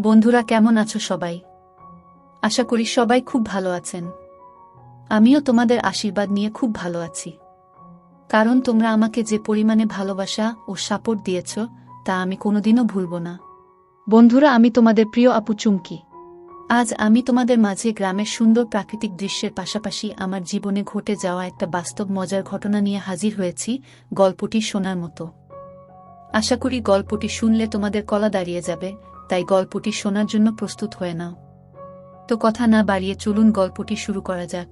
বন্ধুরা কেমন আছো সবাই? আশা করি সবাই খুব ভালো আছেন। আমিও তোমাদের আশীর্বাদ নিয়ে খুব ভালো আছি। কারণ তোমরা আমাকে যে পরিমাণে ভালোবাসা ও সাপোর্ট দিয়েছ, তা আমি কোনোদিনও ভুলব না। বন্ধুরা, আমি তোমাদের প্রিয় আপু চুমকি। আজ আমি তোমাদের মাঝে গ্রামের সুন্দর প্রাকৃতিক দৃশ্যের পাশাপাশি আমার জীবনে ঘটে যাওয়া একটা বাস্তব মজার ঘটনা নিয়ে হাজির হয়েছি গল্পটি শোনার মতো। আশা করি গল্পটি শুনলে তোমাদের কলা দাঁড়িয়ে যাবে তাই গল্পটি শোনার জন্য প্রস্তুত হয়ে নাও তো কথা না বাড়িয়ে চলুন গল্পটি শুরু করা যাক।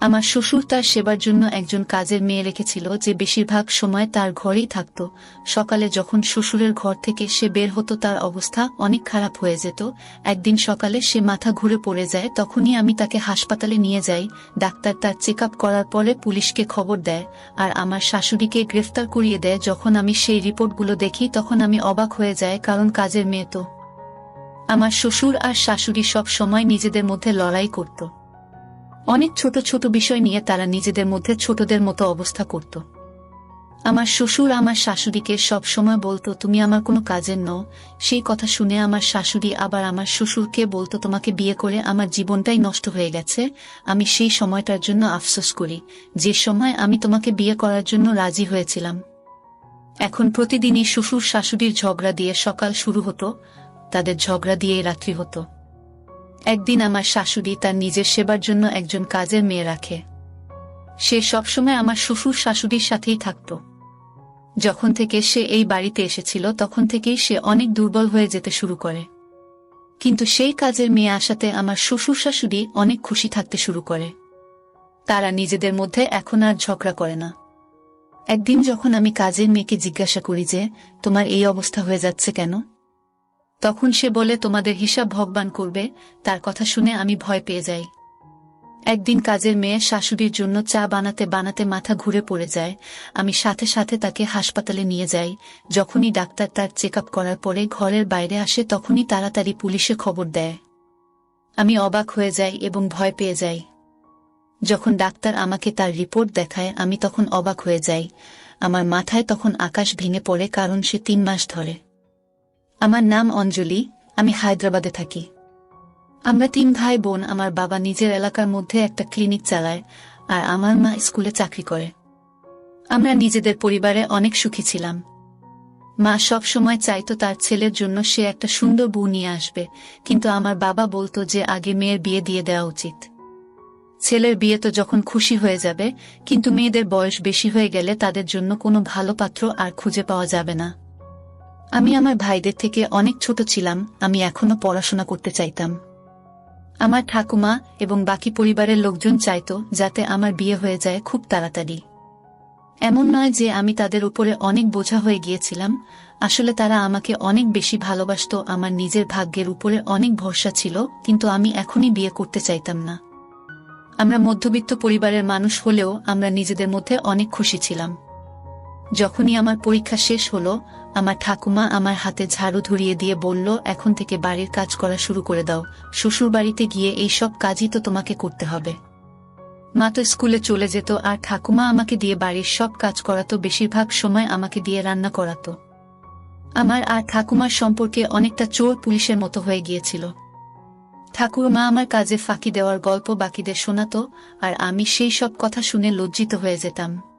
আমার শ্বশুর তার সেবার জন্য একজন কাজের মেয়ে রেখেছিল যে বেশিরভাগ সময় তার ঘরেই থাকত। সকালে যখন শ্বশুরের ঘর থেকে সে বের হতো তার অবস্থা অনেক খারাপ হয়ে যেত। একদিন সকালে সে মাথা ঘুরে পড়ে যায়, তখনই আমি তাকে হাসপাতালে নিয়ে যাই। ডাক্তার তার চেক করার পরে পুলিশকে খবর দেয় আর আমার শাশুড়িকে গ্রেফতার করিয়ে দেয়। যখন আমি সেই রিপোর্টগুলো দেখি, তখন আমি অবাক হয়ে যায় কারণ কাজের মেয়ে তো আমার শ্বশুর আর শাশুড়ি সব সময় নিজেদের মধ্যে লড়াই করত। অনেক ছোট ছোট বিষয় নিয়ে তারা নিজেদের মধ্যে ছোটদের মতো অবস্থা করত। আমার শ্বশুর আমার শাশুড়িকে সব সময় বলতো, তুমি আমার কোনো কাজের নও। সেই কথা শুনে আমার শাশুড়ি আবার আমার শ্বশুরকে বলতো, তোমাকে বিয়ে করে আমার জীবনটাই নষ্ট হয়ে গেছে। আমি সেই সময়টার জন্য আফসোস করি। যে সময় আমি তোমাকে বিয়ে করার জন্য রাজি হয়েছিলাম। এখন প্রতিদিনই শ্বশুর শাশুড়ির ঝগড়া দিয়ে সকাল শুরু হতো। তাদের ঝগড়া দিয়ে রাত্রি হতো। একদিন আমার শাশুড়ি তার নিজের সেবার জন্য একজন কাজের মেয়ে রাখে। সে সবসময় আমার শ্বশুর শাশুড়ির সাথেই থাকত। যখন থেকে সে এই বাড়িতে এসেছিল, তখন থেকেই সে অনেক দুর্বল হয়ে যেতে শুরু করে। কিন্তু সেই কাজের মেয়ে আসাতে আমার শ্বশুর শাশুড়ি অনেক খুশি থাকতে শুরু করে। তারা নিজেদের মধ্যে এখন আর ঝগড়া করে না। একদিন যখন আমি কাজের মেয়েকে জিজ্ঞাসা করি যে, তোমার এই অবস্থা হয়ে যাচ্ছে কেন? তখন সে বলে, তোমাদের হিসাব ভগবান করবে। তার কথা শুনে আমি ভয় পেয়ে যাই। একদিন কাজের মেয়ে শাশুড়ির জন্য চা বানাতে বানাতে মাথা ঘুরে পড়ে যায়। আমি সাথে সাথে তাকে হাসপাতালে নিয়ে যাই। যখনই ডাক্তার তার চেক করার পরে ঘরের বাইরে আসে, তখনই তাড়াতাড়ি পুলিশে খবর দেয়। আমি অবাক হয়ে যাই এবং ভয় পেয়ে যাই। যখন ডাক্তার আমাকে তার রিপোর্ট দেখায়, আমি তখন অবাক হয়ে যাই। আমার মাথায় তখন আকাশ ভেঙে পড়ে, কারণ সে তিন মাস ধরে। আমার নাম অঞ্জলি, আমি হায়দ্রাবাদে থাকি। আমরা তিন ভাই বোন আমার বাবা নিজের এলাকার মধ্যে একটা ক্লিনিক চালায় আর আমার মা স্কুলে চাকরি করে। আমরা নিজেদের পরিবারে অনেক সুখী ছিলাম। মা সব সময় চাইতো তার ছেলের জন্য সে একটা সুন্দর বউ নিয়ে আসবে, কিন্তু আমার বাবা বলতো যে আগে মেয়ের বিয়ে দিয়ে দেওয়া উচিত। ছেলের বিয়ে তো যখন খুশি হয়ে যাবে, কিন্তু মেয়েদের বয়স বেশি হয়ে গেলে তাদের জন্য কোনো ভালো পাত্র আর খুঁজে পাওয়া যাবে না। আমি আমার ভাইদের থেকে অনেক ছোট ছিলাম, আমি এখনও পড়াশোনা করতে চাইতাম। আমার ঠাকুমা এবং বাকি পরিবারের লোকজন চাইতো যাতে আমার বিয়ে হয়ে যায় খুব তাড়াতাড়ি। এমন নয় যে আমি তাদের উপরে অনেক বোঝা হয়ে গিয়েছিলাম, আসলে তারা আমাকে অনেক বেশি ভালোবাসত, আমার নিজের ভাগ্যের উপরে অনেক ভরসা ছিল, কিন্তু আমি এখনই বিয়ে করতে চাইতাম না। আমরা মধ্যবিত্ত পরিবারের মানুষ হলেও আমরা নিজেদের মধ্যে অনেক খুশি ছিলাম। যখনই আমার পরীক্ষা শেষ হলো, আমার ঠাকুমা আমার হাতে ঝাড়ু ধরিয়ে দিয়ে বলল, এখন থেকে বাড়ির কাজ করা শুরু করে দাও। শ্বশুর বাড়িতে গিয়ে এই সব কাজই তো তোমাকে করতে হবে। মা তো স্কুলে চলে যেত আর ঠাকুমা আমাকে দিয়ে বাড়ির সব কাজ করাতো, বেশিরভাগ সময় আমাকে দিয়ে রান্না করাতো। আমার আর ঠাকুমার সম্পর্কে অনেকটা চোর পুলিশের মতো হয়ে গিয়েছিল। ঠাকুরমা আমার কাজে ফাঁকি দেওয়ার গল্প বাকিদের শোনাতো, আর আমি সেই সব কথা শুনে লজ্জিত হয়ে যেতাম।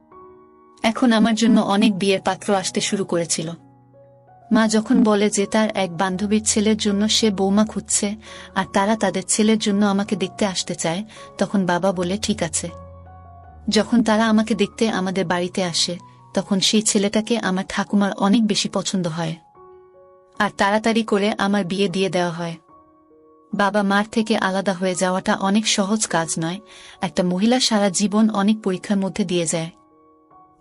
এখন আমার জন্য অনেক বিয়ের পাত্র আসতে শুরু করেছিল। মা যখন বলে যে তার এক বান্ধবীর ছেলের জন্য সে বৌমা খুঁজছে, আর তারা তাদের ছেলের জন্য আমাকে দেখতে আসতে চায়, তখন বাবা বলে, ঠিক আছে। যখন তারা আমাকে দেখতে আমাদের বাড়িতে আসে, তখন সেই ছেলেটাকে আমার ঠাকুমার অনেক বেশি পছন্দ হয়। আর তাড়াতাড়ি করে আমার বিয়ে দিয়ে দেওয়া হয়। বাবা মার থেকে আলাদা হয়ে যাওয়াটা অনেক সহজ কাজ নয়, একটা মহিলা সারা জীবন অনেক পরীক্ষার মধ্যে দিয়ে যায়।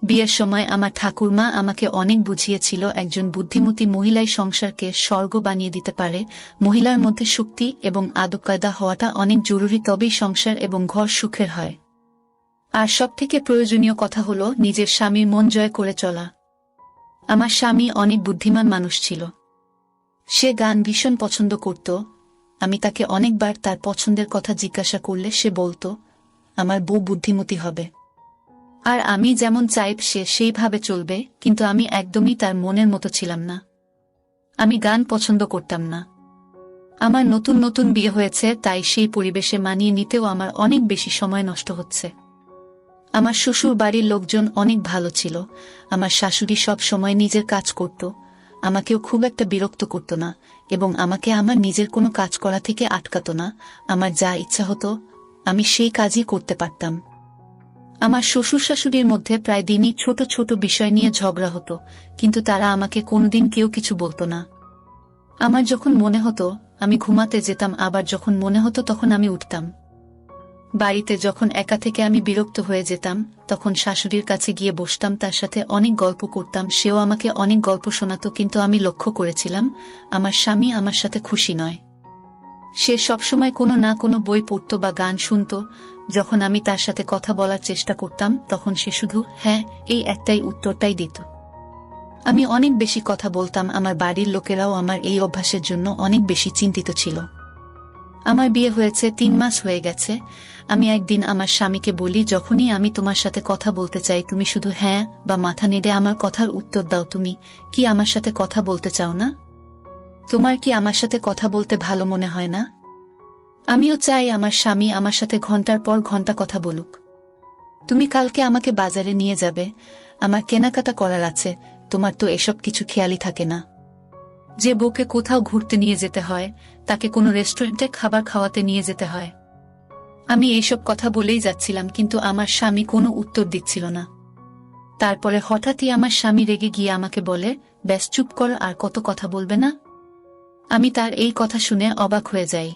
বিয়ের সময় আমার ঠাকুরমা আমাকে অনেক বুঝিয়েছিল একজন বুদ্ধিমতী মহিলাই সংসারকে স্বর্গ বানিয়ে দিতে পারে, মহিলার মধ্যে শক্তি এবং আদবকায়দা হওয়াটা অনেক জরুরি তবেই সংসার এবং ঘর সুখের হয়। আর সবথেকে প্রয়োজনীয় কথা হল নিজের স্বামীর মন জয় করে চলা। আমার স্বামী অনেক বুদ্ধিমান মানুষ ছিল। সে গান ভীষণ পছন্দ করত। আমি তাকে অনেকবার তার পছন্দের কথা জিজ্ঞাসা করলে সে বলতো, আমার বউ বুদ্ধিমতী হবে। আর আমি যেমন চাইব সে সেইভাবে চলবে, কিন্তু আমি একদমই তার মনের মতো ছিলাম না। আমি গান পছন্দ করতাম না। আমার নতুন নতুন বিয়ে হয়েছে, তাই সেই পরিবেশে মানিয়ে নিতেও আমার অনেক বেশি সময় নষ্ট হচ্ছে। আমার শ্বশুর বাড়ির লোকজন অনেক ভালো ছিল। আমার শাশুড়ি সব সময় নিজের কাজ করত। আমাকেও খুব একটা বিরক্ত করত না, এবং আমাকে আমার নিজের কোনো কাজ করা থেকে আটকাতো না। আমার যা ইচ্ছা হতো, আমি সেই কাজই করতে পারতাম। আমার শ্বশুর শাশুড়ির মধ্যে প্রায় দিনই ছোট ছোট বিষয় নিয়ে ঝগড়া হতো, কিন্তু তারা আমাকে কোনোদিন কেউ কিছু বলতো না। আমার যখন মনে হতো, আমি ঘুমাতে যেতাম, আবার যখন মনে হতো তখন আমি উঠতাম। বাড়িতে যখন একা থেকে আমি বিরক্ত হয়ে যেতাম, তখন শাশুড়ির কাছে গিয়ে বসতাম, তার সাথে অনেক গল্প করতাম, সেও আমাকে অনেক গল্প শোনাতো, কিন্তু আমি লক্ষ্য করেছিলাম, আমার স্বামী আমার সাথে খুশি নয়। সে সবসময় কোনো না কোনো বই পড়তো বা গান শুনতো যখন আমি তার সাথে কথা বলার চেষ্টা করতাম, তখন সে শুধু হ্যাঁ এই একটাই উত্তরটাই দিত। আমি অনেক বেশি কথা বলতাম, আমার বাড়ির লোকেরাও আমার এই অভ্যাসের জন্য অনেক বেশি চিন্তিত ছিল। আমার বিয়ে হয়েছে তিন মাস হয়ে গেছে। আমি একদিন আমার স্বামীকে বলি, যখনই আমি তোমার সাথে কথা বলতে চাই, তুমি শুধু হ্যাঁ বা মাথা নেড়ে আমার কথার উত্তর দাও তুমি। কি আমার সাথে কথা বলতে চাও না? তোমার কি আমার সাথে কথা বলতে ভালো মনে হয় না? আমিও চাই আমার স্বামী আমার সাথে ঘণ্টার পর ঘণ্টা কথা বলুক। তুমি কালকে আমাকে বাজারে নিয়ে যাবে। আমার কেনাকাটা করার আছে। তোমার তো এসব কিছু খেয়ালই থাকে না। যে বউকে কোথাও ঘুরতে নিয়ে যেতে হয়, তাকে কোনো রেস্টুরেন্টে খাবার খাওয়াতে নিয়ে যেতে হয়। আমি এইসব কথা বলেই যাচ্ছিলাম, কিন্তু আমার স্বামী কোনো উত্তর দিচ্ছিল না। তারপরে হঠাৎই আমার স্বামী রেগে গিয়ে আমাকে বলে, ব্যাস চুপ কর, আর কত কথা বলবে না? আমি তার এই কথা শুনে অবাক হয়ে যাই।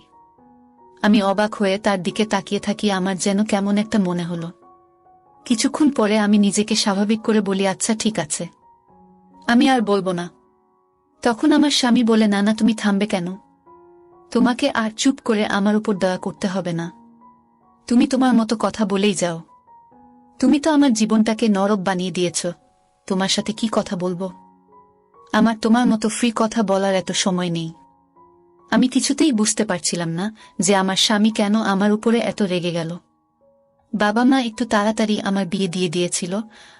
আমি অবাক হয়ে তার দিকে তাকিয়ে থাকি, আমার যেন কেমন একটা মনে হলো। কিছুক্ষণ পরে আমি নিজেকে স্বাভাবিক করে বলি আচ্ছা ঠিক আছে। আমি আর বলব না। তখন আমার স্বামী বলে, না না, তুমি থামবে কেন? তোমাকে আর চুপ করে আমার উপর দয়া করতে হবে না। তুমি তোমার মতো কথা বলেই যাও। তুমি তো আমার জীবনটাকে নরক বানিয়ে দিয়েছ। তোমার সাথে কি কথা বলব? আমার তোমার মতো ফ্রি কথা বলার এত সময় নেই। আমি কিছুতেই বুঝতে পারছিলাম না যে আমার স্বামী কেন আমার উপরে এত রেগে গেল। বাবা মা একটু তাড়াতাড়ি আমার বিয়ে দিয়ে দিয়েছিল।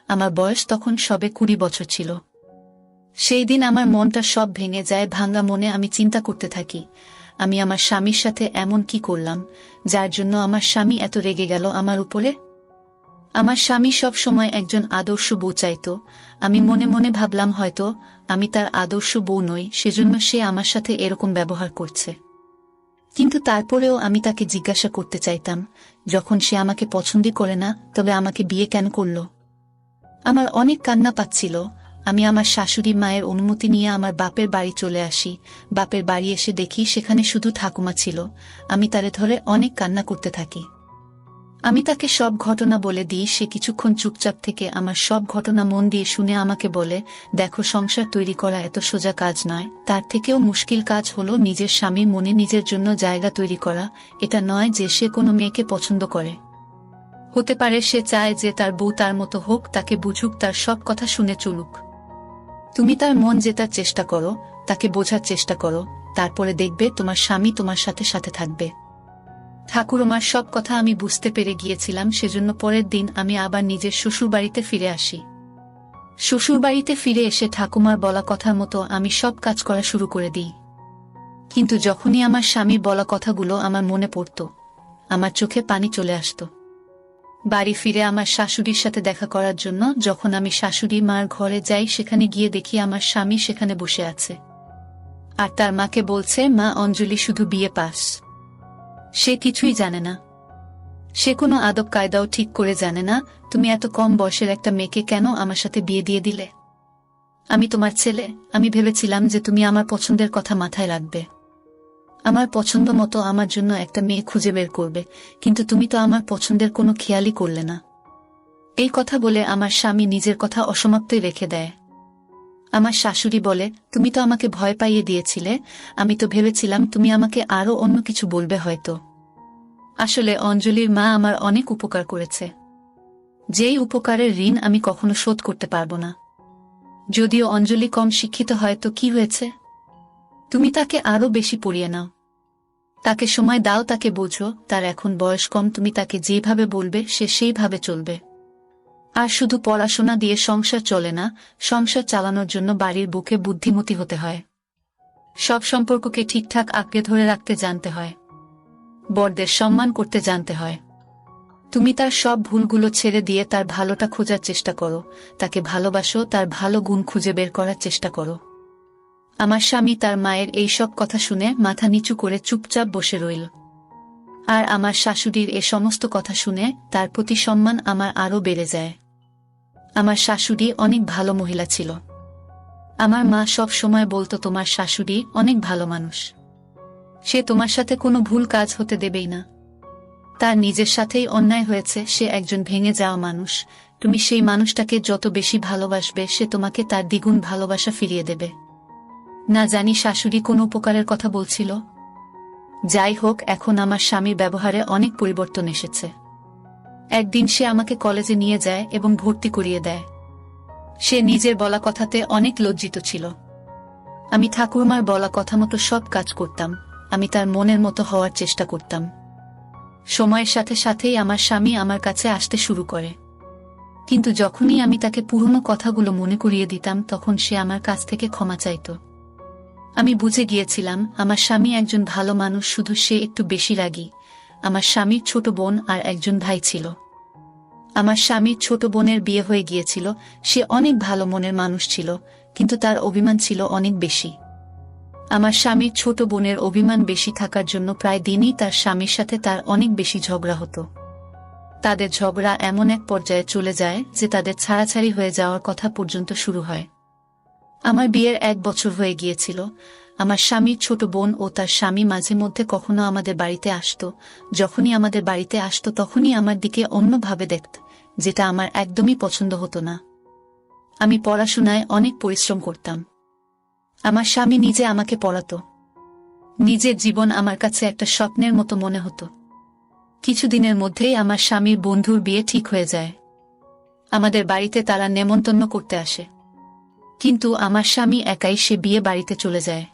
আমার বয়স তখন সবে কুড়ি বছর ছিল। সেই দিন আমার মনটা সব ভেঙে যায় ভাঙ্গা মনে আমি চিন্তা করতে থাকি, আমি আমার স্বামীর সাথে এমন কি করলাম, যার জন্য আমার স্বামী এত রেগে গেল আমার উপরে? আমার স্বামী সব সময় একজন আদর্শ বউ চাইত। আমি মনে মনে ভাবলাম, হয়তো আমি তার আদর্শ বউ নই, সেজন্য সে আমার সাথে এরকম ব্যবহার করছে। কিন্তু তারপরেও আমি তাকে জিজ্ঞাসা করতে চাইতাম, যখন সে আমাকে পছন্দই করে না, তবে আমাকে বিয়ে কেন করল? আমার অনেক কান্না পাচ্ছিল। আমি আমার শাশুড়ি মায়ের অনুমতি নিয়ে আমার বাপের বাড়ি চলে আসি। বাপের বাড়ি এসে দেখি সেখানে শুধু ঠাকুমা ছিল। আমি তারে ধরে অনেক কান্না করতে থাকি। আমি তাকে সব ঘটনা বলে দিই, সে কিছুক্ষণ চুপচাপ থেকে আমার সব ঘটনা মন দিয়ে শুনে আমাকে বলে, দেখো, সংসার তৈরি করা এত সোজা কাজ নয়। তার থেকেও মুশকিল কাজ হলো নিজের স্বামীর মনে নিজের জন্য জায়গা তৈরি করা। এটা নয় যে সে কোনো মেয়েকে পছন্দ করে। হতে পারে সে চায় যে তার বউ তার মতো হোক, তাকে বুঝুক, তার সব কথা শুনে চলুক। তুমি তার মন জেতার চেষ্টা করো, তাকে বোঝার চেষ্টা করো, তারপরে দেখবে তোমার স্বামী তোমার সাথে সাথে থাকবে। ঠাকুরমার সব কথা আমি বুঝতে পেরে গিয়েছিলাম, সেজন্য পরের দিন আমি আবার নিজের শ্বশুরবাড়িতে ফিরে আসি। শ্বশুরবাড়িতে ফিরে এসে ঠাকুমার বলা কথার মতো আমি সব কাজ করা শুরু করে দিই। কিন্তু যখনই আমার স্বামীর বলা কথাগুলো আমার মনে পড়ত, আমার চোখে পানি চলে আসতো। বাড়ি ফিরে আমার শাশুড়ির সাথে দেখা করার জন্য যখন আমি শাশুড়ি মার ঘরে যাই, সেখানে গিয়ে দেখি আমার স্বামী সেখানে বসে আছে। আর তার মাকে বলছে, মা অঞ্জলি শুধু বিয়ে পাস। সে কিছুই জানে না। সে কোনো আদব কায়দাও ঠিক করে জানে না, তুমি এত কম বয়সের একটা মেয়েকে কেন আমার সাথে বিয়ে দিয়ে দিলে? আমি তোমার ছেলে, আমি ভেবেছিলাম যে তুমি আমার পছন্দের কথা মাথায় রাখবে। আমার পছন্দ মতো আমার জন্য একটা মেয়ে খুঁজে বের করবে, কিন্তু তুমি তো আমার পছন্দের কোনো খেয়ালই করলে না। এই কথা বলে আমার স্বামী নিজের কথা অসমাপ্তই রেখে দেয়। আমার শাশুড়ি বলে, তুমি তো আমাকে ভয় পাইয়ে দিয়েছিলে। আমি তো ভেবেছিলাম তুমি আমাকে আরও অন্য কিছু বলবে হয়তো। আসলে অঞ্জলির মা আমার অনেক উপকার করেছে। যেই উপকারের ঋণ আমি কখনো শোধ করতে পারব না। যদিও অঞ্জলি কম শিক্ষিত হয়, তো কি হয়েছে? তুমি তাকে আরও বেশি পড়িয়ে নাও। তাকে সময় দাও, তাকে বোঝো, তার এখন বয়স কম, তুমি তাকে যেভাবে বলবে, সে সেইভাবে চলবে। আর শুধু পড়াশোনা দিয়ে সংসার চলে না, সংসার চালানোর জন্য বাড়ির বুকে বুদ্ধিমতী হতে হয়। সব সম্পর্ককে ঠিকঠাক আঁকড়ে ধরে রাখতে জানতে হয়। বরদের সম্মান করতে জানতে হয়। তুমি তার সব ভুলগুলো ছেড়ে দিয়ে তার ভালোটা খোঁজার চেষ্টা করো, তাকে ভালোবাসো, তার ভালো গুণ খুঁজে বের করার চেষ্টা করো। আমার স্বামী তার মায়ের এই সব কথা শুনে মাথা নিচু করে চুপচাপ বসে রইল। আর আমার শাশুড়ির এ সমস্ত কথা শুনে তার প্রতি সম্মান আমার আরও বেড়ে যায়। আমার শাশুড়ি অনেক ভালো মহিলা ছিল। আমার মা সব সময় বলতো, তোমার শাশুড়ি অনেক ভালো মানুষ। সে তোমার সাথে কোনো ভুল কাজ হতে দেবেই না। তার নিজের সাথেই অন্যায় হয়েছে, সে একজন ভেঙে যাওয়া মানুষ। তুমি সেই মানুষটাকে যত বেশি ভালোবাসবে, সে তোমাকে তার দ্বিগুণ ভালোবাসা ফিরিয়ে দেবে। না জানি শাশুড়ি কোনো উপকারের কথা বলছিল। যাই হোক, এখন আমার স্বামীর ব্যবহারে অনেক পরিবর্তন এসেছে। একদিন সে আমাকে কলেজে নিয়ে যায় এবং ভর্তি করিয়ে দেয়। সে নিজের বলা কথাতে অনেক লজ্জিত ছিল। আমি ঠাকুরমার বলা কথা মতো সব কাজ করতাম, আমি তার মনের মতো হওয়ার চেষ্টা করতাম। সময়ের সাথে সাথেই আমার স্বামী আমার কাছে আসতে শুরু করে। কিন্তু যখনই আমি তাকে পুরনো কথাগুলো মনে করিয়ে দিতাম, তখন সে আমার কাছ থেকে ক্ষমা চাইত। আমি বুঝে গিয়েছিলাম, আমার স্বামী একজন ভালো মানুষ, শুধু সে একটু বেশি রাগী। আমার স্বামীর ছোট বোন আর একজন ভাই ছিল। আমার স্বামীর ছোট বোনের বিয়ে হয়ে গিয়েছিল, সে অনেক ভালো মনের মানুষ ছিল, কিন্তু তার অভিমান ছিল অনেক বেশি। আমার স্বামীর ছোট বোনের অভিমান বেশি থাকার জন্য প্রায় দিনই তার স্বামীর সাথে তার অনেক বেশি ঝগড়া হতো। তাদের ঝগড়া এমন এক পর্যায়ে চলে যায় যে তাদের ছাড়াছাড়ি হয়ে যাওয়ার কথা পর্যন্ত শুরু হয়। আমার বিয়ের এক বছর হয়ে গিয়েছিল আমার স্বামীর ছোট বোন ও তার স্বামী মাঝে মধ্যে কখনো আমাদের বাড়িতে আসতো। যখনই আমাদের বাড়িতে আসতো, তখনই আমার দিকে অন্যভাবে দেখত, যেটা আমার একদমই পছন্দ হতো না। আমি পড়াশোনায় অনেক পরিশ্রম করতাম। আমার স্বামী নিজে আমাকে পড়াতো। নিজের জীবন আমার কাছে একটা স্বপ্নের মতো মনে হতো। কিছুদিনের মধ্যেই আমার স্বামীর বন্ধুর বিয়ে ঠিক হয়ে যায়। আমাদের বাড়িতে তারা নেমন্তন্ন করতে আসে। কিন্তু আমার স্বামী একাই সে বিয়ে বাড়িতে চলে যায়।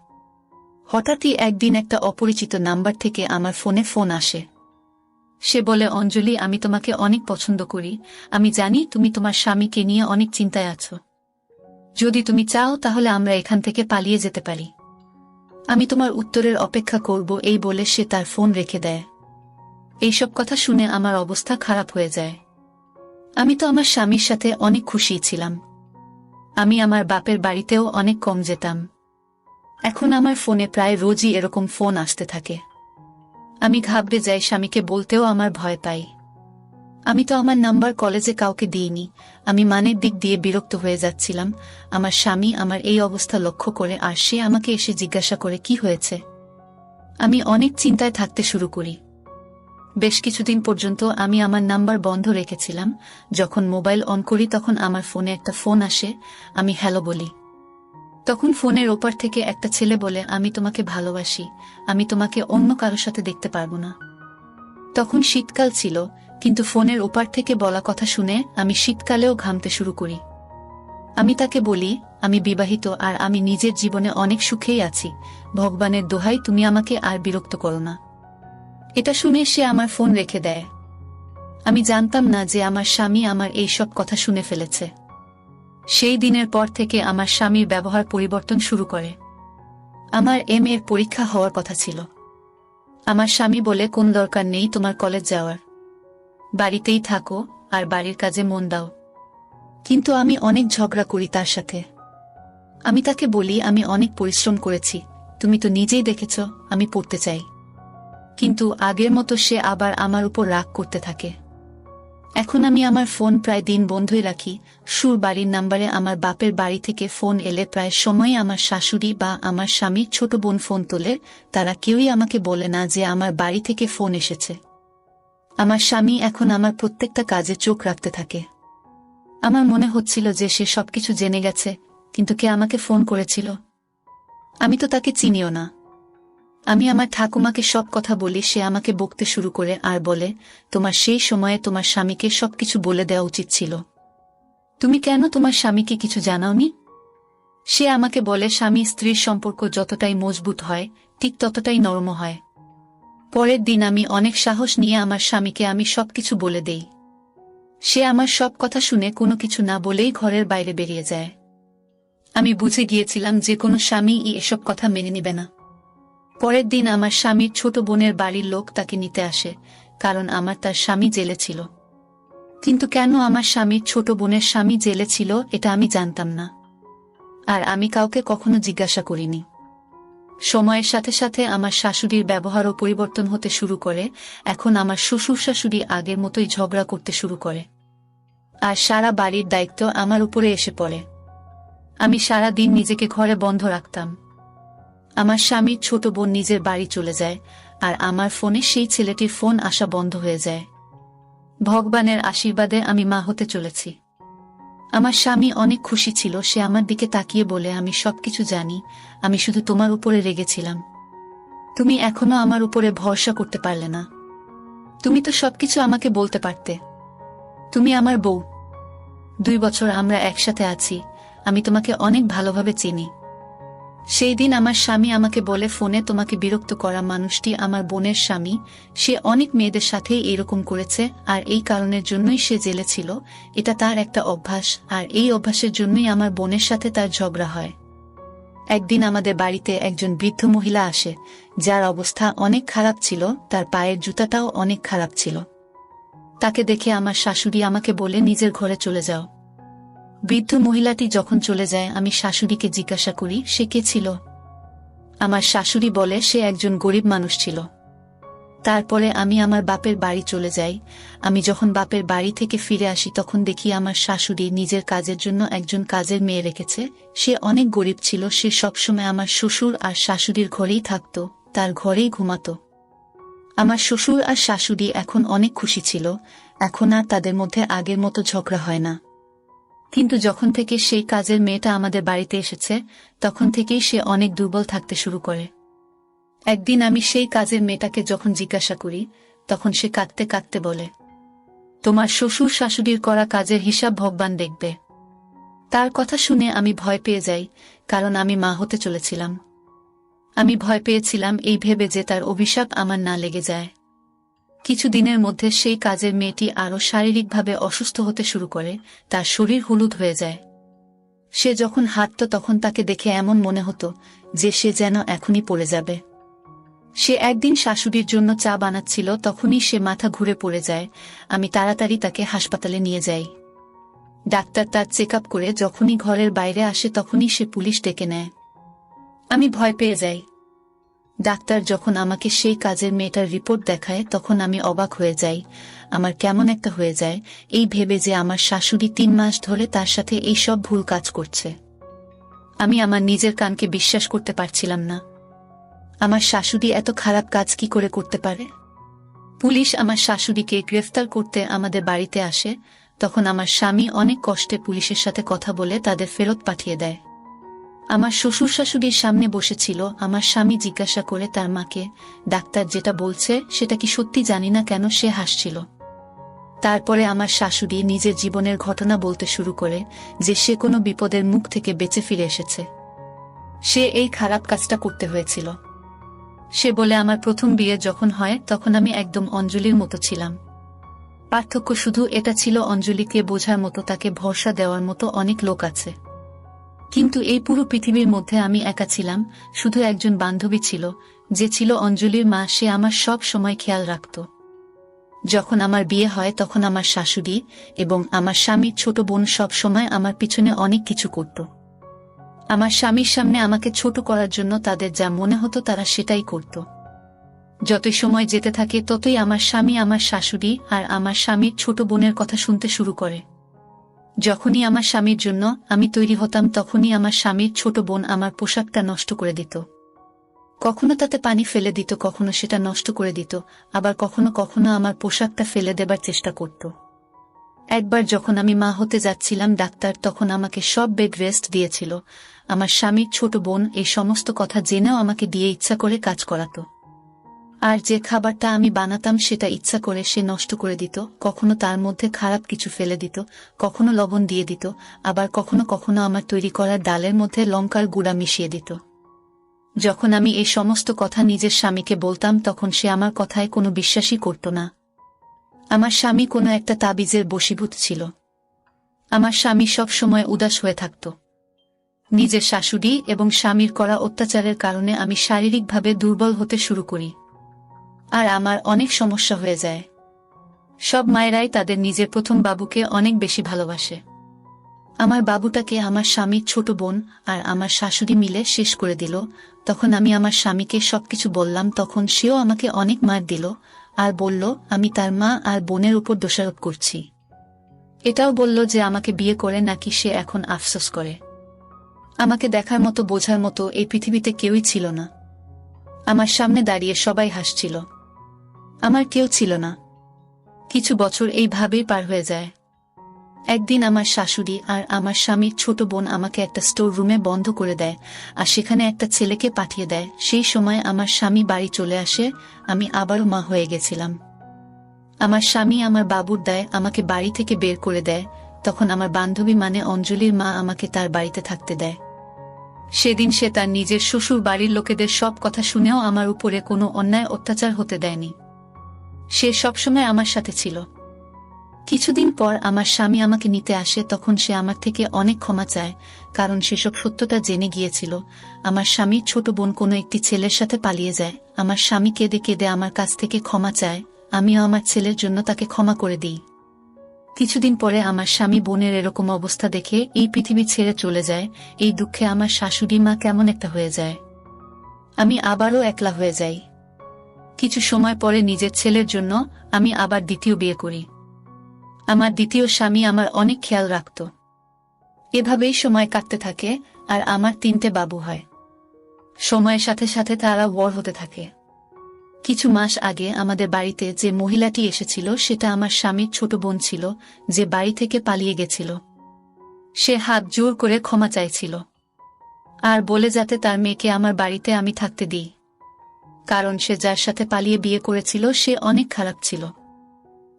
হঠাৎই একদিন একটা অপরিচিত নাম্বার থেকে আমার ফোনে ফোন আসে। সে বলে, অঞ্জলি, আমি তোমাকে অনেক পছন্দ করি। আমি জানি তুমি তোমার স্বামীকে নিয়ে অনেক চিন্তায় আছো। যদি তুমি চাও, তাহলে আমরা এখান থেকে পালিয়ে যেতে পারি। আমি তোমার উত্তরের অপেক্ষা করব। এই বলে সে তার ফোন রেখে দেয়। এইসব কথা শুনে আমার অবস্থা খারাপ হয়ে যায়। আমি তো আমার স্বামীর সাথে অনেক খুশি ছিলাম। আমি আমার বাপের বাড়িতেও অনেক কম যেতাম। এখন আমার ফোনে প্রায় রোজই এরকম ফোন আসতে থাকে। আমি ঘাবড়ে যাই স্বামীকে বলতেও আমার ভয় পাই। আমি তো আমার নাম্বার কলেজে কাউকে দিইনি। আমি মানের দিক দিয়ে বিরক্ত হয়ে যাচ্ছিলাম। আমার স্বামী আমার এই অবস্থা লক্ষ্য করে আর সে আমাকে এসে জিজ্ঞাসা করে, কি হয়েছে? আমি অনেক চিন্তায় থাকতে শুরু করি। বেশ কিছুদিন পর্যন্ত আমি আমার নাম্বার বন্ধ রেখেছিলাম। যখন মোবাইল অন করি তখন আমার ফোনে একটা ফোন আসে। আমি হ্যালো বলি। তখন ফোনের ওপার থেকে একটা ছেলে বলে, আমি তোমাকে ভালোবাসি। আমি তোমাকে অন্য কারোর সাথে দেখতে পারব না। তখন শীতকাল ছিল, কিন্তু ফোনের ওপার থেকে বলা কথা শুনে আমি শীতকালেও ঘামতে শুরু করি। আমি তাকে বলি, আমি বিবাহিত আর আমি নিজের জীবনে অনেক সুখেই আছি। ভগবানের দোহাই তুমি আমাকে আর বিরক্ত করো না। এটা শুনে সে আমার ফোন রেখে দেয়। আমি জানতাম না যে আমার স্বামী আমার এই সব কথা শুনে ফেলেছে। সেই দিনের পর থেকে আমার স্বামীর ব্যবহার পরিবর্তন শুরু করে। আমার এম এর পরীক্ষা হওয়ার কথা ছিল। আমার স্বামী বলে, কোন দরকার নেই, তোমার কলেজ যাওয়ার। বাড়িতেই থাকো আর বাড়ির কাজে মন দাও। কিন্তু আমি অনেক ঝগড়া করি তার সাথে। আমি তাকে বলি, আমি অনেক পরিশ্রম করেছি। তুমি তো নিজেই দেখেছ, আমি পড়তে চাই। কিন্তু আগের মতো সে আবার আমার উপর রাগ করতে থাকে। এখন আমি আমার ফোন প্রায় দিন বন্ধই রাখি। সুর বাড়ির নাম্বারে আমার বাপের বাড়ি থেকে ফোন এলে প্রায় সময় আমার শাশুড়ি বা আমার স্বামীর ছোট বোন ফোন তোলে। তারা কেউই আমাকে বলে না যে আমার বাড়ি থেকে ফোন এসেছে। আমার স্বামী এখন আমার প্রত্যেকটা কাজে চোখ রাখতে থাকে। আমার মনে হচ্ছিল যে সে সবকিছু জেনে গেছে, কিন্তু কে আমাকে ফোন করেছিল? আমি তো তাকে চিনিও না। আমি আমার ঠাকুমাকে সব কথা বলি সে আমাকে বকতে শুরু করে আর বলে, তোমার সেই সময়ে তোমার স্বামীকে সবকিছু বলে দেওয়া উচিত ছিল। তুমি কেন তোমার স্বামীকে কিছু জানাওনি? সে আমাকে বলে, স্বামী স্ত্রীর সম্পর্ক যতটাই মজবুত হয়, ঠিক ততটাই নরম হয়। পরের দিন আমি অনেক সাহস নিয়ে আমার স্বামীকে আমি সবকিছু বলে দেই। সে আমার সব কথা শুনে কোনো কিছু না বলেই ঘরের বাইরে বেরিয়ে যায়। আমি বুঝে গিয়েছিলাম যে কোনো স্বামী এসব কথা মেনে নিবে না। পরের দিন আমার স্বামীর ছোট বোনের বাড়ির লোক তাকে নিতে আসে, কারণ আমার তার স্বামী জেলে ছিল। কিন্তু কেন আমার স্বামীর ছোট বোনের স্বামী জেলে ছিল, এটা আমি জানতাম না। আর আমি কাউকে কখনো জিজ্ঞাসা করিনি। সময়ের সাথে সাথে আমার শাশুড়ির ব্যবহারও পরিবর্তন হতে শুরু করে, এখন আমার শ্বশুর শাশুড়ি আগের মতোই ঝগড়া করতে শুরু করে। আর সারা বাড়ির দায়িত্ব আমার উপরে এসে পড়ে। আমি সারা দিন নিজেকে ঘরে বন্ধ রাখতাম। আমার স্বামীর ছোট বোন নিজের বাড়ি চলে যায়, আর আমার ফোনে সেই ছেলেটির ফোন আসা বন্ধ হয়ে যায়। ভগবানের আশীর্বাদে আমি মা হতে চলেছি। আমার স্বামী অনেক খুশি ছিল, সে আমার দিকে তাকিয়ে বলে, আমি সবকিছু জানি, আমি শুধু তোমার উপরে রেগেছিলাম। তুমি এখনও আমার উপরে ভরসা করতে পারলে না। তুমি তো সবকিছু আমাকে বলতে পারতে। তুমি আমার বউ। দুই বছর আমরা একসাথে আছি, আমি তোমাকে অনেক ভালোভাবে চিনি। সেই দিন আমার স্বামী আমাকে বলে, ফোনে তোমাকে বিরক্ত করা মানুষটি আমার বোনের স্বামী। সে অনেক মেয়েদের সাথেই এরকম করেছে, আর এই কারণের জন্যই সে জেলে ছিল। এটা তার একটা অভ্যাস, আর এই অভ্যাসের জন্যই আমার বোনের সাথে তার ঝগড়া হয়। একদিন আমাদের বাড়িতে একজন বৃদ্ধ মহিলা আসে, যার অবস্থা অনেক খারাপ ছিল, তার পায়ের জুতাটাও অনেক খারাপ ছিল। তাকে দেখে আমার শাশুড়ি আমাকে বলে, নিজের ঘরে চলে যাও। বৃদ্ধ মহিলাটি যখন চলে যায়, আমি শাশুড়িকে জিজ্ঞাসা করি, সে কে ছিল? আমার শাশুড়ি বলে, সে একজন গরিব মানুষ ছিল। তারপরে আমি আমার বাপের বাড়ি চলে যাই। আমি যখন বাপের বাড়ি থেকে ফিরে আসি, তখন দেখি আমার শাশুড়ি নিজের কাজের জন্য একজন কাজের মেয়ে রেখেছে। সে অনেক গরিব ছিল, সে সবসময় আমার শ্বশুর আর শাশুড়ির ঘরেই থাকত, তার ঘরেই ঘুমাতো। আমার শ্বশুর আর শাশুড়ি এখন অনেক খুশি ছিল, এখন আর তাদের মধ্যে আগের মতো ঝগড়া হয় না। কিন্তু যখন থেকে সেই কাজের মেয়েটা আমাদের বাড়িতে এসেছে, তখন থেকেই সে অনেক দুর্বল থাকতে শুরু করে। একদিন আমি সেই কাজের মেয়েটাকে যখন জিজ্ঞাসা করি, তখন সে কাঁদতে কাঁদতে বলে, তোমার শ্বশুর শাশুড়ির করা কাজের হিসাব ভগবান দেখবে। তার কথা শুনে আমি ভয় পেয়ে যাই, কারণ আমি মা হতে চলেছিলাম। আমি ভয় পেয়েছিলাম এই ভেবে যে তার অভিশাপ আমার না লেগে যায়। কিছু দিনের মধ্যে সেই কাজের মেয়েটি আরও শারীরিকভাবে অসুস্থ হতে শুরু করে, তার শরীর হলুদ হয়ে যায়। সে যখন হাঁটত তখন তাকে দেখে এমন মনে হতো যে সে যেন এখনই পড়ে যাবে। সে একদিন শাশুড়ির জন্য চা বানাচ্ছিল, তখনই সে মাথা ঘুরে পড়ে যায়। আমি তাড়াতাড়ি তাকে হাসপাতালে নিয়ে যাই। ডাক্তার তার চেক করে যখনই ঘরের বাইরে আসে তখনই সে পুলিশ ডেকে নেয়। আমি ভয় পেয়ে যাই। ডাক্তার যখন আমাকে সেই কাজের মেয়েটার রিপোর্ট দেখায়, তখন আমি অবাক হয়ে যাই। আমার কেমন একটা হয়ে যায়। এই ভেবে যে আমার শাশুড়ি তিন মাস ধরে তার সাথে এই সব ভুল কাজ করছে। আমি আমার নিজের কানকে বিশ্বাস করতে পারছিলাম না। আমার শাশুড়ি এত খারাপ কাজ কি করে করতে পারে? পুলিশ আমার শাশুড়িকে গ্রেফতার করতে আমাদের বাড়িতে আসে, তখন আমার স্বামী অনেক কষ্টে পুলিশের সাথে কথা বলে তাদের ফেরত পাঠিয়ে দেয়। আমার শ্বশুর শাশুড়ির সামনে বসেছিল, আমার স্বামী জিজ্ঞাসা করে তার মাকে, ডাক্তার যেটা বলছে, সেটা কি সত্যি জানি না কেন? সে হাসছিল। তারপরে আমার শাশুড়ি নিজের জীবনের ঘটনা বলতে শুরু করে, যে সে কোনো বিপদের মুখ থেকে বেঁচে ফিরে এসেছে। সে এই খারাপ কাজটা করতে হয়েছিল। সে বলে, আমার প্রথম বিয়ে যখন হয়, তখন আমি একদম অঞ্জলির মতো ছিলাম। পার্থক্য শুধু এটা ছিল, অঞ্জলিকে বোঝার মতো, তাকে ভরসা দেওয়ার মতো অনেক লোক আছে। কিন্তু এই পুরো পৃথিবীর মধ্যে আমি একা ছিলাম, শুধু একজন বান্ধবী ছিল, যে ছিল অঞ্জলির মা, সে আমার সব সময় খেয়াল রাখত। যখন আমার বিয়ে হয়, তখন আমার শাশুড়ি এবং আমার স্বামীর ছোট বোন সব সময় আমার পিছনে অনেক কিছু করত। আমার স্বামীর সামনে আমাকে ছোট করার জন্য তাদের যা মনে হতো তারা সেটাই করত। যতই সময় যেতে থাকে, ততই আমার স্বামী আমার শাশুড়ি আর আমার স্বামীর ছোট বোনের কথা শুনতে শুরু করে। যখনই আমার স্বামীর জন্য আমি তৈরি হতাম তখনই আমার স্বামীর ছোট বোন আমার পোশাকটা নষ্ট করে দিত। কখনো তাতে পানি ফেলে দিত, কখনো সেটা নষ্ট করে দিত, আবার কখনো কখনো আমার পোশাকটা ফেলে দেবার চেষ্টা করত। একবার যখন আমি মা হতে যাচ্ছিলাম ডাক্তার তখন আমাকে সব বেড রেস্ট দিয়েছিল। আমার স্বামীর ছোট বোন এই সমস্ত কথা জেনেও আমাকে দিয়ে ইচ্ছা করে কাজ করাতো। আর যে খাবারটা আমি বানাতাম সেটা ইচ্ছা করে সে নষ্ট করে দিত, কখনো তার মধ্যে খারাপ কিছু ফেলে দিত, কখনো লবণ দিয়ে দিত, আবার কখনো কখনো আমার তৈরি করা ডালের মধ্যে লঙ্কার গুঁড়া মিশিয়ে দিত। যখন আমি এই সমস্ত কথা নিজের স্বামীকে বলতাম তখন সে আমার কথায় কোনো বিশ্বাসই করত না। আমার স্বামী কোনো একটা তাবিজের বশীভূত ছিল। আমার স্বামী সব সময় উদাস হয়ে থাকত। নিজের শাশুড়ি এবং স্বামীর করা অত্যাচারের কারণে আমি শারীরিকভাবে দুর্বল হতে শুরু করি। আর আমার অনেক সমস্যা হয়ে যায়। সব মায়েরাই তাদের নিজের প্রথম বাবুকে অনেক বেশি ভালোবাসে। আমার বাবুটাকে আমার স্বামীর ছোট বোন আর আমার শাশুড়ি মিলে শেষ করে দিল। তখন আমি আমার স্বামীকে সবকিছু বললাম, তখন সেও আমাকে অনেক মার দিল আর বলল, আমি তার মা আর বোনের উপর দোষারোপ করছি। এটাও বলল যে আমাকে বিয়ে করে নাকি সে এখন আফসোস করে। আমাকে দেখার মতো, বোঝার মতো এই পৃথিবীতে কেউই ছিল না। আমার সামনে দাঁড়িয়ে সবাই হাসছিল। আমার কেউ ছিল না। কিছু বছর এইভাবেই পার হয়ে যায়। একদিন আমার শাশুড়ি আর আমার স্বামীর ছোট বোন আমাকে একটা স্টোর রুমে বন্ধ করে দেয় আর সেখানে একটা ছেলেকে পাঠিয়ে দেয়। সেই সময় আমার স্বামী বাড়ি চলে আসে, আমি আবারও মা হয়ে গেছিলাম। আমার স্বামী আমার বাবুর দায় আমাকে বাড়ি থেকে বের করে দেয়। তখন আমার বান্ধবী মানে অঞ্জলির মা আমাকে তার বাড়িতে থাকতে দেয়। সেদিন সে তার নিজের শ্বশুর বাড়ির লোকেদের সব কথা শুনেও আমার উপরে কোনো অন্যায় অত্যাচার হতে দেয়নি। সে সবসময় আমার সাথে ছিল। কিছুদিন পর আমার স্বামী আমাকে নিতে আসে তখন সে আমার থেকে অনেক ক্ষমা চায়, কারণ সেসব সত্যটা জেনে গিয়েছিল। আমার স্বামীর ছোট বোন কোনো একটি ছেলের সাথে পালিয়ে যায়। আমার স্বামী কেঁদে কেঁদে আমার কাছ থেকে ক্ষমা চায়। আমিও আমার ছেলের জন্য তাকে ক্ষমা করে দিই। কিছুদিন পরে আমার স্বামী বোনের এরকম অবস্থা দেখে এই পৃথিবী ছেড়ে চলে যায়। এই দুঃখে আমার শাশুড়ি মা কেমন একটা হয়ে যায়। আমি আবারও একলা হয়ে যাই। কিছু সময় পরে নিজের ছেলের জন্য আমি আবার দ্বিতীয় বিয়ে করি। আমার দ্বিতীয় স্বামী আমার অনেক খেয়াল রাখত। এভাবেই সময় কাটতে থাকে আর আমার তিনটে বাবু হয়। সময়ের সাথে সাথে তারা বড় হতে থাকে। কিছু মাস আগে আমাদের বাড়িতে যে মহিলাটি এসেছিল সেটা আমার স্বামীর ছোট বোন ছিল, যে বাড়ি থেকে পালিয়ে গেছিল। সে হাত জোর করে ক্ষমা চাইছিল। আর বলে যাতে তার মেয়েকে আমার বাড়িতে আমি থাকতে দিই। কারণ সে যার সাথে পালিয়ে বিয়ে করেছিল সে অনেক খারাপ ছিল।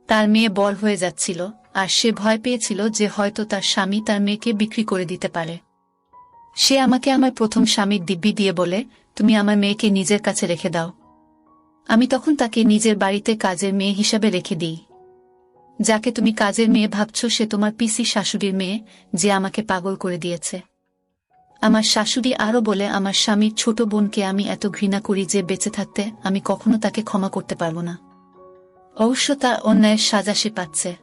তার মেয়ে বড় হয়ে যাচ্ছিল, আর সে ভয় পেয়েছিল যে হয়তো তার স্বামী তার মেয়েকে বিক্রি করে দিতে পারে। সে আমাকে আমার প্রথম স্বামীর দিব্যি দিয়ে বলে, তুমি আমার মেয়েকে নিজের কাছে রেখে দাও। আমি তখন তাকে নিজের বাড়িতে কাজের মেয়ে হিসাবে রেখে দিই। যাকে তুমি কাজের মেয়ে ভাবছ সে তোমার পিসি শাশুড়ির মেয়ে, যে আমাকে পাগল করে দিয়েছে। আমার শাশুড়ি আরও বলে, আমার স্বামীর ছোট বোনকে আমি এত ঘৃণা করি যে বেঁচে থাকতে আমি কখনো তাকে ক্ষমা করতে পারব না। অবশ্য তার অন্যায়ের সাজা সে পাচ্ছে।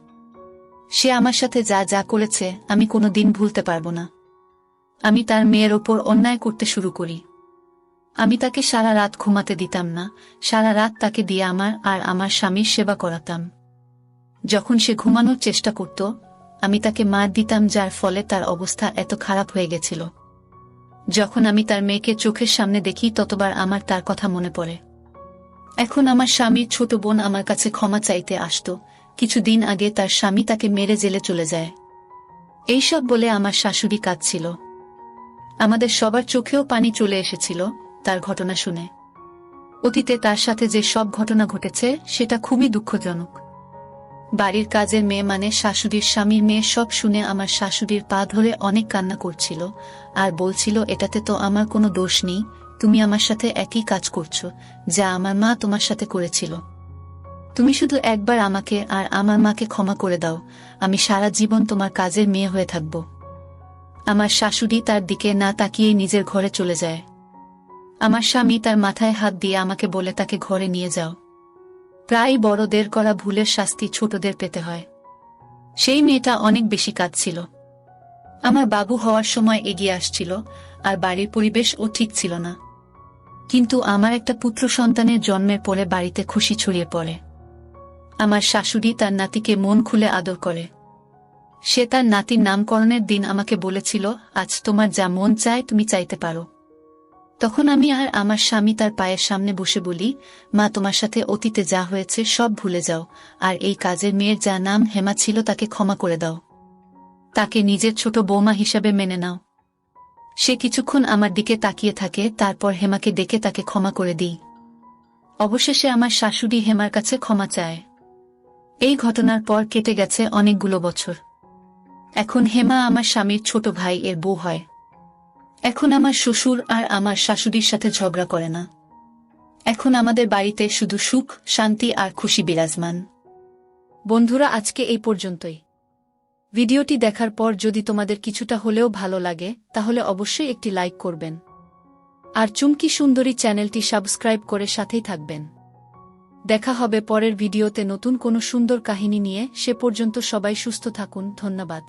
সে আমার সাথে যা যা করেছে, আমি কোনো দিন ভুলতে পারব না। আমি তার মেয়ের ওপর অন্যায় করতে শুরু করি। আমি তাকে সারা রাত ঘুমাতে দিতাম না, সারা রাত তাকে দিয়ে আমার আর আমার স্বামীর সেবা করাতাম। যখন সে ঘুমানোর চেষ্টা করত, আমি তাকে মার দিতাম, যার ফলে তার অবস্থা এত খারাপ হয়ে গেছিল। যখন আমি তার মেয়েকে চোখের সামনে দেখি ততবার আমার তার কথা মনে পড়ে। এখন আমার স্বামীর ছোট বোন আমার কাছে ক্ষমা চাইতে আসত। কিছুদিন আগে তার স্বামী তাকে মেরে জেলে চলে যায়। এইসব বলে আমার শাশুড়ি কাঁদছিল। আমাদের সবার চোখেও পানি চলে এসেছিল, তার ঘটনা শুনে। অতীতে তার সাথে যে সব ঘটনা ঘটেছে, সেটা খুবই দুঃখজনক। বাড়ির কাজের মেয়ে মানে শাশুড়ির স্বামীর মেয়ে সব শুনে আমার শাশুড়ির পা ধরে অনেক কান্না করছিল, আর বলছিল, এটাতে তো আমার কোনো দোষ নেই, তুমি আমার সাথে একই কাজ করছ, যা আমার মা তোমার সাথে করেছিল। তুমি শুধু একবার আমাকে আর আমার মাকে ক্ষমা করে দাও, আমি সারা জীবন তোমার কাজের মেয়ে হয়ে থাকব। আমার শাশুড়ি তার দিকে না তাকিয়ে নিজের ঘরে চলে যায়। আমার স্বামী তার মাথায় হাত দিয়ে আমাকে বলে, তাকে ঘরে নিয়ে যাও। প্রায় বড়দের করা ভুলের শাস্তি ছোটদের পেতে হয়। সেই মেয়েটা অনেক বেশি কাঁদছিল। আমার বাবু হওয়ার সময় এগিয়ে আসছিল, আর বাড়ির পরিবেশ ও ঠিক ছিল না। কিন্তু আমার একটা পুত্র সন্তানের জন্মের পরে বাড়িতে খুশি ছড়িয়ে পড়ে। আমার শাশুড়ি তার নাতিকে মন খুলে আদর করে। সে তার নাতির নামকরণের দিন আমাকে বলেছিল, আজ তোমার যা মন চায় তুমি চাইতে পারো। তখন আমি আর আমার স্বামী তার পায়ের সামনে বসে বলি, মা, তোমার সাথে অতীতে যা হয়েছে সব ভুলে যাও, আর এই কাজের মেয়ের যা নাম হেমা ছিল তাকে ক্ষমা করে দাও। তাকে নিজের ছোট বৌমা হিসাবে মেনে নাও। সে কিছুক্ষণ আমার দিকে তাকিয়ে থাকে, তারপর হেমাকে ডেকে তাকে ক্ষমা করে দিই। অবশেষে আমার শাশুড়ি হেমার কাছে ক্ষমা চায়। এই ঘটনার পর কেটে গেছে অনেকগুলো বছর। এখন হেমা আমার স্বামীর ছোট ভাই, এর বউ হয়। এখন আমার শ্বশুর আর আমার শাশুড়ির সাথে ঝগড়া করে না। এখন আমাদের বাড়িতে শুধু সুখ, শান্তি আর খুশি বিরাজমান। বন্ধুরা, আজকে এই পর্যন্তই। ভিডিওটি দেখার পর যদি তোমাদের কিছুটা হলেও ভালো লাগে, তাহলে অবশ্যই একটি লাইক করবেন। আর চুমকি সুন্দরী চ্যানেলটি সাবস্ক্রাইব করে সাথেই থাকবেন। দেখা হবে পরের ভিডিওতে নতুন কোনো সুন্দর কাহিনী নিয়ে। সে পর্যন্ত সবাই সুস্থ থাকুন। ধন্যবাদ।